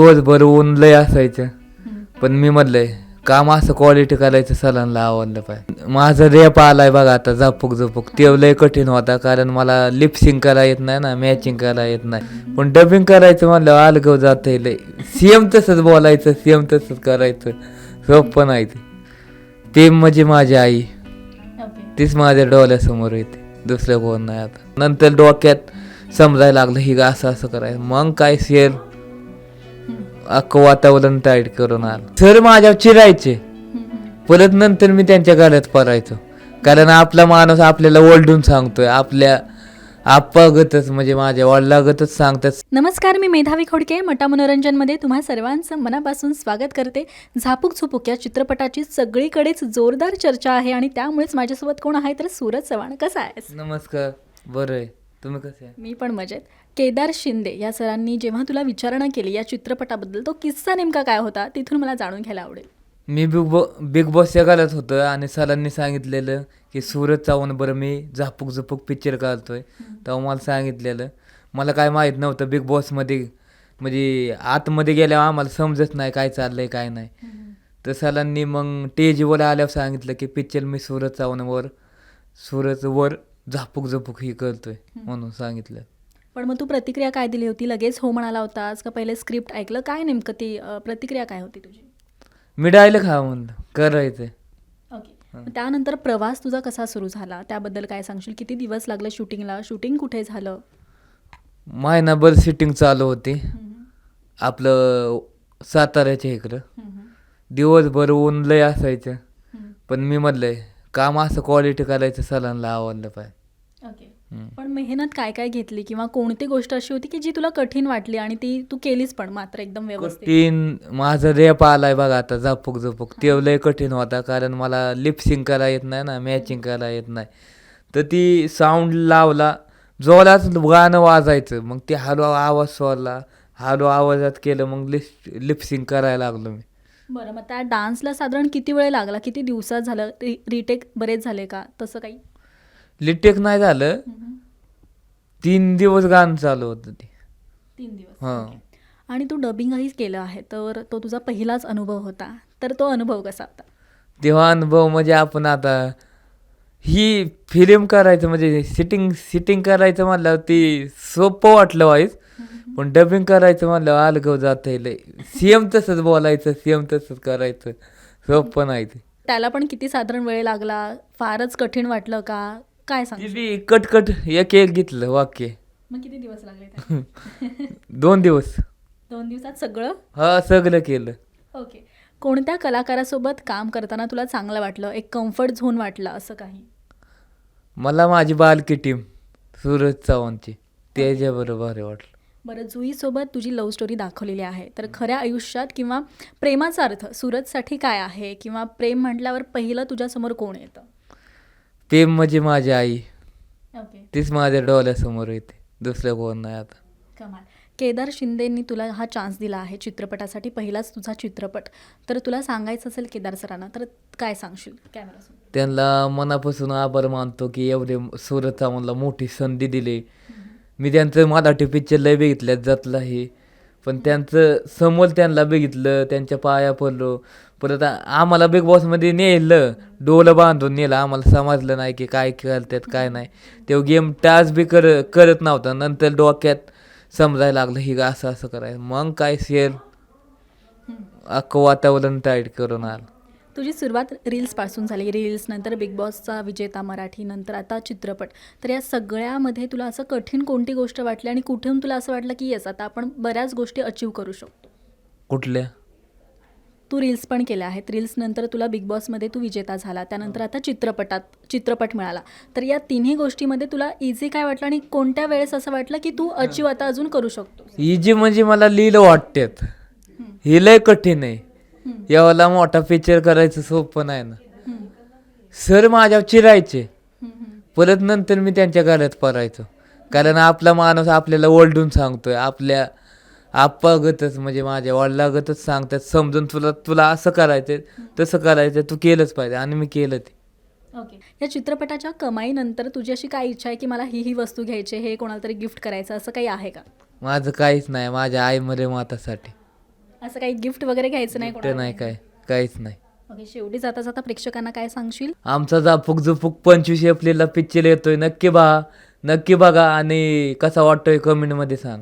दिवसभर ऊन लय असायचं. पण मी म्हणलंय काम असं क्वालिटी करायचं सरांना आवडलं पाहिजे. माझं रेप आलाय बघा आता झपूक झपूक ते लय कठीण होता कारण मला लिपसिंग करा येत नाही ना मॅचिंग करा येत नाही. पण डबिंग करायचं म्हणलं अलगव जात लय. सेम तसंच बोलायचं सेम तसंच करायचं. सोपं नाही ते. ते म्हणजे माझी आई. तीच माझ्या डोळ्यासमोर येते. दुसरं कोण नाही आता. नंतर डोक्यात समजायला लागलं ही असं असं करायचं. मग काय शेर अख्खं वातावरण टाईट करून आलं. सर माझ्यावर चिरायचे. परत नंतर मी त्यांच्या गाड्यात पडायचो कारण आपला माणूस आपल्याला ओलडून सांगतोय. आपल्या आप्पागतच म्हणजे माझ्या वडिलागतच सांगतात. नमस्कार मी मेधावी खोडके. मटा मनोरंजनमध्ये तुम्हा सर्वांचं मनापासून स्वागत करते. झापूक झुपूक या चित्रपटाची सगळीकडेच जोरदार चर्चा आहे आणि त्यामुळेच माझ्यासोबत कोण आहे तर सूरज चव्हाण. कसा आहेस? नमस्कार. बरं आहे. तुम्ही कसे आहे? मी पण मजेत. केदार शिंदे या सरांनी जेव्हा तुला विचारणा केली या चित्रपटाबद्दल तो किस्सा नेमका काय होता तिथून मला जाणून घ्यायला आवडेल. मी बिग बॉ बिग बॉसच्या घालत होतं आणि सरांनी सांगितलेलं की सूरज चव्हाण बरं मी झापूक झुपूक पिक्चर काढतोय. तेव्हा मला सांगितलेलं. मला काय माहीत नव्हतं बिग बॉसमध्ये म्हणजे आतमध्ये गेल्यावर आम्हाला समजत नाही काय चाललंय काय नाही. तर सरांनी मग टेजवर आल्यावर सांगितलं की पिक्चर मी सूरज चव्हाणवर सूरजवर झापूक झुपूक ही करतोय म्हणून सांगितलं. पण मग तू प्रतिक्रिया काय दिली होती? लगेच हो म्हणाला होतास का पहिले स्क्रिप्ट ऐकलं? काय नेमकं ती अं, प्रतिक्रिया काय होती तुझी? मी खा म्हणलं. करायचं ओके मग त्यानंतर प्रवास तुझा कसा सुरू झाला? त्याबद्दल काय सांगशील? किती दिवस लागले शूटिंगला शूटिंग कुठे झालं? महिनाभर सिटिंग चालू होती. आपलं साताऱ्याच्या इकडं. दिवसभर ऊन लय असायचं. पण मी म्हणलंय काम असं क्वालिटी करायचं सरांना आवडलं पाहिजे. ओके. पण मेहनत काय काय घेतली किंवा कोणती गोष्ट अशी होती की जी तुला कठीण वाटली आणि ती तू केलीच पण मात्र एकदम व्यवस्थित? कठीण माझं रेप आलाय बघा आता झपूक झपूक ते लय कठीण होता कारण मला लिपसिंग करा येत नाही ना मॅचिंग करा येत नाही. तर ती साऊंड लावला जोरात गाणं वाजायचं मग ते हळू आवाज सोडला. हळू आवाजात केलं मग लिप लिपसिंग करायला लागलो मी. बरं मग त्या डान्सला साधारण किती वेळ लागला? किती दिवसात झालं? रिटेक बरेच झाले का? तसं काही? लिटेक नाही झालं. तीन दिवस गाणं चालू होतं ते. तीन दिवस. हां. आणि तू डबिंगही केलं आहे तर तो तुझा पहिलाच अनुभव होता. तर तो अनुभव कसा होता? तेव्हा अनुभव म्हणजे आपण आता ही फिल्म करायचं म्हणजे सिटिंग सिटिंग करायचं म्हणल्यावर ती सोपं वाटलं वाईस पण डबिंग करायचं म्हणल्यावर अलगव जात सेम तसंच बोलायचं सेम तसंच करायचं. सोपं नाही ते. त्याला पण किती साधारण वेळ लागला? फारच कठीण वाटलं का? काय सांग? किती कटकट एक एक घेतलं वाक्य. मग किती दिवस लागले त्याला? दोन दिवस. दोन दिवसात सगळं? हा सगळं केलं. ओके. कोणत्या कलाकारासोबत काम करताना तुला चांगलं वाटलं? एक कम्फर्ट झोन वाटलं असं काही? मला माझी बालकी टीम सूरज चव्हाणची. त्याच्याबरोबर भारी वाटलं. बरं जुईसोबत तुझी लव्ह स्टोरी दाखवलेली आहे. तर खऱ्या आयुष्यात किंवा प्रेमाचा अर्थ सूरजसाठी काय आहे? किंवा प्रेम म्हटल्यावर पहिलं तुझ्यासमोर कोण येतं? प्रेम म्हणजे माझी आई. ओके तीच माझ्या डोळ्यासमोर येते. दुसरं कोण नाही आता. कमाल. केदार शिंदेंनी तुला हा चान्स दिला आहे चित्रपटासाठी पहिलाच तुझा चित्रपट. तर तुला सांगायचं असेल केदार सरांना तर काय सांगशील? कॅमेरा त्यांना मनापासून आभार मानतो की एवढे सुरत चव्हाणला मोठी संधी दिली. मी त्यांचं मराठी पिक्चर लय बघितल्यात जातला हे पण त्यांचं समोर त्यांना बघितलं त्यांच्या पाया पडलो. परत आम्हाला बिग बॉसमध्ये नेलं डोलं बांधून नेलं. आम्हाला समजलं नाही की काय करतात काय नाही. तेव्हा गेम टाच बी कर करत नव्हता. नंतर डोक्यात समजायला लागलं ही असं असं करायचं. मग काय शेअर अख्खं वातावरण टाईट करून आलं. तुझी सुरुवात रील्सपासून झाली. रील्स नंतर बिग बॉसचा विजेता मराठी नंतर आता चित्रपट. तर या सगळ्यामध्ये तुला असं कठीण कोणती गोष्ट वाटली आणि कुठून तुला असं वाटलं की येस आता आपण बऱ्याच गोष्टी अचीव करू शकतो. कुठल्या? तू रील्स पण केल्या आहेत. रील्स नंतर तुला बिग बॉसमध्ये तू विजेता झाला. त्यानंतर आता चित्रपटात चित्रपट मिळाला. तर या तिन्ही गोष्टीमध्ये तुला इझी काय वाटलं आणि कोणत्या वेळेस असं वाटलं की तू अचीव आता अजून करू शकतो इजी म्हणजे मला लिहिलं वाटतात. हे लय कठीण आहे. एवढा मोठा पिक्चर करायचं सोपं नाही ना. सर माझ्यावर चिरायचे. परत नंतर मी त्यांच्या गाड्यात पडायचो. कारण आपला माणूस आपल्याला ओलडून सांगतोय. आपल्या आप्पागतच म्हणजे माझ्या वडिलागतच सांगतात समजून तुला तुला असं करायचं तसं करायचं तू केलंच पाहिजे. आणि मी केलं ते. ओके या चित्रपटाच्या कमाईनंतर तुझी अशी काय इच्छा आहे की मला ही ही वस्तू घ्यायची हे कोणाला तरी गिफ्ट करायचं असं काही आहे का? माझं काहीच नाही. माझ्या आई मरे मातासाठी असं काही गिफ्ट वगैरे घ्यायचं नाही कोणाला? नाही काय? काहीच नाही. शेवटी जाता जाता प्रेक्षकांना काय सांगशील? आमचा जापूक जुपूक पंचवीस एप्रिलला पिक्चर येतोय. नक्की बघा. नक्की बघा आणि कसा वाटतोय कमेंटमध्ये सांग.